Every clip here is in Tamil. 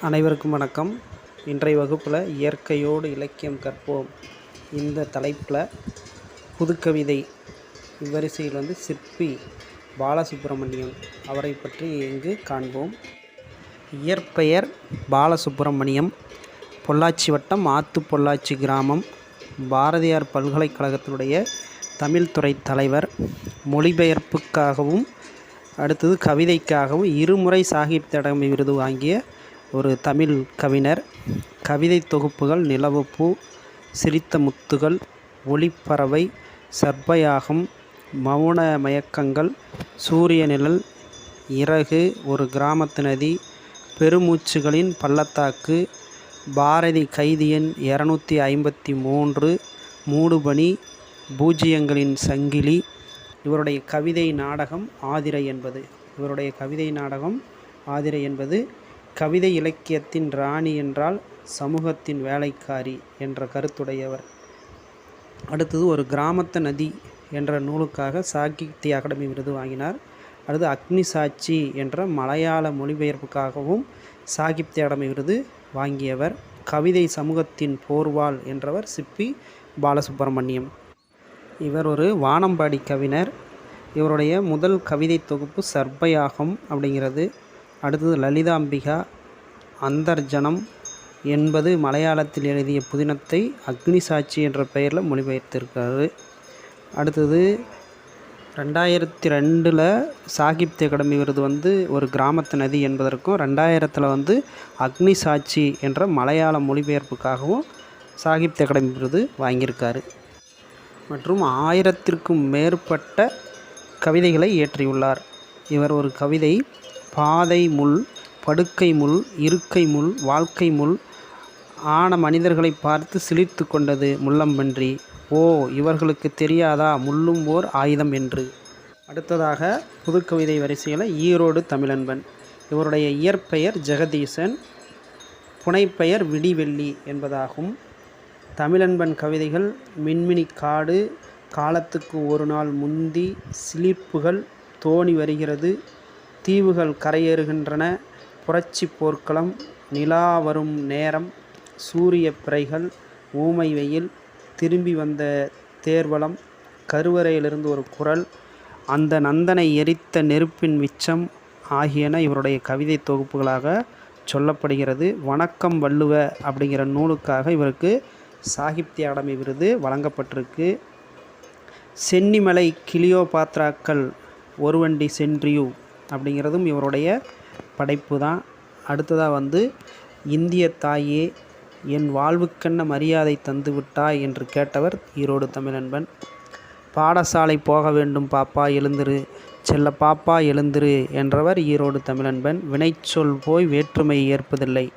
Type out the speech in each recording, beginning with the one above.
அனைவருக்கும் வணக்கம். இன்றைய வகுப்பில் இயற்கையோடு இலக்கியம் கற்போம். இந்த தலைப்பில் புதுக்கவிதை இவ்வரிசையில் வந்து சிற்பி பாலசுப்பிரமணியம் அவரை பற்றி இங்கு காண்போம். இயற்பெயர் பாலசுப்பிரமணியம் பொள்ளாச்சி வட்டம் ஆத்து பொள்ளாச்சி கிராமம். பாரதியார் பல்கலைக்கழகத்தினுடைய தமிழ்துறை தலைவர். மொழிபெயர்ப்புக்காகவும் அடுத்தது கவிதைக்காகவும் இருமுறை சாகித்ய அகாடமி விருது வாங்கிய ஒரு தமிழ் கவிஞர். கவிதை தொகுப்புகள் நிலவுப்பூ சிரித்த முத்துகள் ஒளிப்பறவை சர்ப்பயாகம் மௌன மயக்கங்கள் சூரிய நிழல் இறகு ஒரு கிராமத்து நதி பெருமூச்சுகளின் பள்ளத்தாக்கு பாரதி கைதியன் இரநூத்தி ஐம்பத்தி மூன்று மூடுபனி பூஜ்ஜியங்களின் சங்கிலி. இவருடைய கவிதை நாடகம் ஆதிரை என்பது. இவருடைய கவிதை நாடகம் ஆதிரை என்பது கவிதை இலக்கியத்தின் ராணி என்றால் சமூகத்தின் வேலைக்காரி என்ற கருத்துடையவர். அடுத்தது ஒரு கிராமத்த நதி என்ற நூலுக்காக சாகித்ய அகாடமி விருது வாங்கினார். அடுத்து அக்னி சாட்சி என்ற மலையாள மொழிபெயர்ப்புக்காகவும் சாகித்ய அகாடமி விருது வாங்கியவர். கவிதை சமூகத்தின் போர்வால் என்றவர் சிப்பி பாலசுப்ரமணியம். இவர் ஒரு வானம்பாடி கவிஞர். இவருடைய முதல் கவிதை தொகுப்பு சர்பயாகம் அப்படிங்கிறது. அடுத்தது லலிதாம்பிகா அந்தர்ஜனம் என்பது மலையாளத்தில் எழுதிய புதினத்தை அக்னி சாட்சி என்ற பெயரில் மொழிபெயர்த்திருக்காரு. அடுத்தது ரெண்டாயிரத்தி ரெண்டில் சாகித்ய அகாடமி விருது வந்து ஒரு கிராமத்து நதி என்பதற்கும் ரெண்டாயிரத்தில் வந்து அக்னி சாட்சி என்ற மலையாள மொழிபெயர்ப்புக்காகவும் சாகித்ய அகாடமி விருது வாங்கியிருக்காரு. மற்றும் ஆயிரத்திற்கும் மேற்பட்ட கவிதைகளை இயற்றியுள்ளார். இவர் ஒரு கவிதை பாதை முள் படுக்கை முள் இருக்கை முள் வாழ்க்கை முள் ஆன மனிதர்களை பார்த்து சிலிர்த்து கொண்டது முள்ளம்பன்றி. ஓ இவர்களுக்கு தெரியாதா? முள்ளும் ஓர் ஆயுதம் என்று. அடுத்ததாக புதுக்கவிதை வரிசையில் ஈரோடு தமிழன்பன். இவருடைய இயற்பெயர் ஜெகதீசன் புனைப்பெயர் விடிவெள்ளி என்பதாகும். தமிழன்பன் கவிதைகள் மின்மினி காடு காலத்துக்கு ஒரு நாள் முந்தி சிலிர்ப்புகள் தோணி வருகிறது. தீவுகள் கரையேறுகின்றன. புரட்சி போர்க்களம் நிலா வரும் நேரம் சூரிய பிறைகள் ஊமை வெயில் திரும்பி வந்த தேர்வலம் கருவறையிலிருந்து ஒரு குரல் அந்த நந்தனை எரித்த நெருப்பின் மிச்சம் ஆகியன இவருடைய கவிதை தொகுப்புகளாக சொல்லப்படுகிறது. வணக்கம் வள்ளுவ அப்படிங்கிற நூலுக்காக இவருக்கு சாகித்ய அகாடமி விருது வழங்கப்பட்டிருக்கு. சென்னிமலை கிளியோபாத்ராக்கள் ஒருவண்டி சென்றியூ அப்படிங்கிறதும் இவருடைய படைப்பு தான். அடுத்ததாக வந்து இந்திய தாயே என் வாழ்வுக்கென்ன மரியாதை தந்து விட்டாய் என்று கேட்டவர் ஈரோடு தமிழன்பன். பாடசாலை போக வேண்டும் பாப்பா எழுந்திரு. செல்ல பாப்பா எழுந்திரு என்றவர் ஈரோடு தமிழன்பன். வினைச்சொல் போய் வேற்றுமை ஏற்பதில்லை.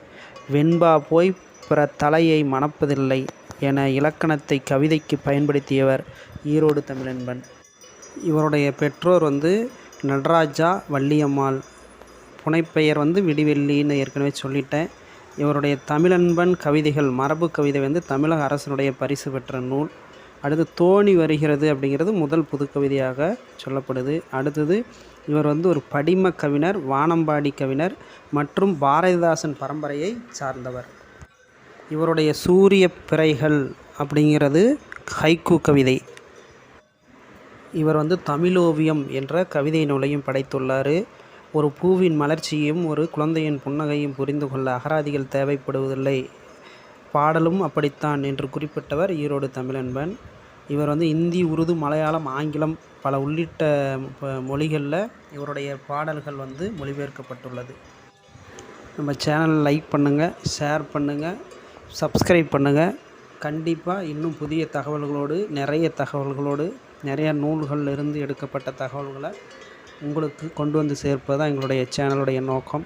வெண்பா போய் பிற தலையை மணப்பதில்லை என இலக்கணத்தை கவிதைக்கு பயன்படுத்தியவர் ஈரோடு தமிழன்பன். இவருடைய பெற்றோர் வந்து நடராஜா வள்ளியம்மாள். புனைப்பெயர் வந்து விடிவெள்ளின்னு ஏற்கனவே சொல்லிட்டேன். இவருடைய தமிழன்பன் கவிதைகள் மரபு கவிதை வந்து தமிழக அரசனுடைய பரிசு பெற்ற நூல். அடுத்து தோணி வருகிறது அப்படிங்கிறது முதல் புதுக்கவிதையாக சொல்லப்படுது. அடுத்தது இவர் வந்து ஒரு படிம கவிஞர் வானம்பாடி கவிஞர் மற்றும் பாரதிதாசன் பரம்பரையை சார்ந்தவர். இவருடைய சூரிய பிறைகள் அப்படிங்கிறது ஹைக்கூ கவிதை. இவர் வந்து தமிழோவியம் என்ற கவிதை நூலையும் படைத்துள்ளார். ஒரு பூவின் மலர்ச்சியும் ஒரு குழந்தையின் புன்னகையும் புரிந்து கொள்ள அகராதிகள் தேவைப்படுவதில்லை. பாடலும் அப்படித்தான் என்று குறிப்பிட்டவர் ஈரோடு தமிழன்பன். இவர் வந்து இந்தி உருது மலையாளம் ஆங்கிலம் பல உள்ளிட்ட மொழிகளில் இவருடைய பாடல்கள் வந்து மொழிபெயர்க்கப்பட்டுள்ளது. நம்ம சேனல் லைக் பண்ணுங்கள் ஷேர் பண்ணுங்கள் சப்ஸ்கிரைப் பண்ணுங்கள் கண்டிப்பாக இன்னும் புதிய தகவல்களோடு நிறைய தகவல்களோடு நிறையா நூல்களில் இருந்து எடுக்கப்பட்ட தகவல்களை உங்களுக்கு கொண்டு வந்து சேர்ப்பது தான் எங்களுடைய சேனலுடைய நோக்கம்.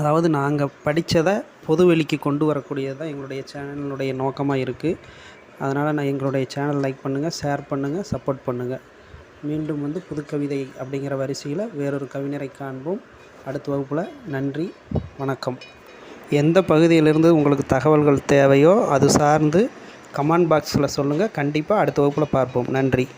அதாவது நாங்கள் படித்ததை பொதுவெளிக்கு கொண்டு வரக்கூடியது தான் எங்களுடைய சேனலுடைய நோக்கமாக இருக்குது அதனால் நான் எங்களுடைய சேனல் லைக் பண்ணுங்கள் ஷேர் பண்ணுங்கள் சப்போர்ட் பண்ணுங்கள் மீண்டும் வந்து புதுக்கவிதை அப்படிங்கிற வரிசையில் வேறொரு கவிஞரை காண்போம். அடுத்த வகுப்பில் நன்றி வணக்கம். எந்த பகுதியிலிருந்து உங்களுக்கு தகவல்கள் தேவையோ அது சார்ந்து கமெண்ட் பாக்ஸில் சொல்லுங்கள். கண்டிப்பாக அடுத்த வகுப்பில் பார்ப்போம். நன்றி.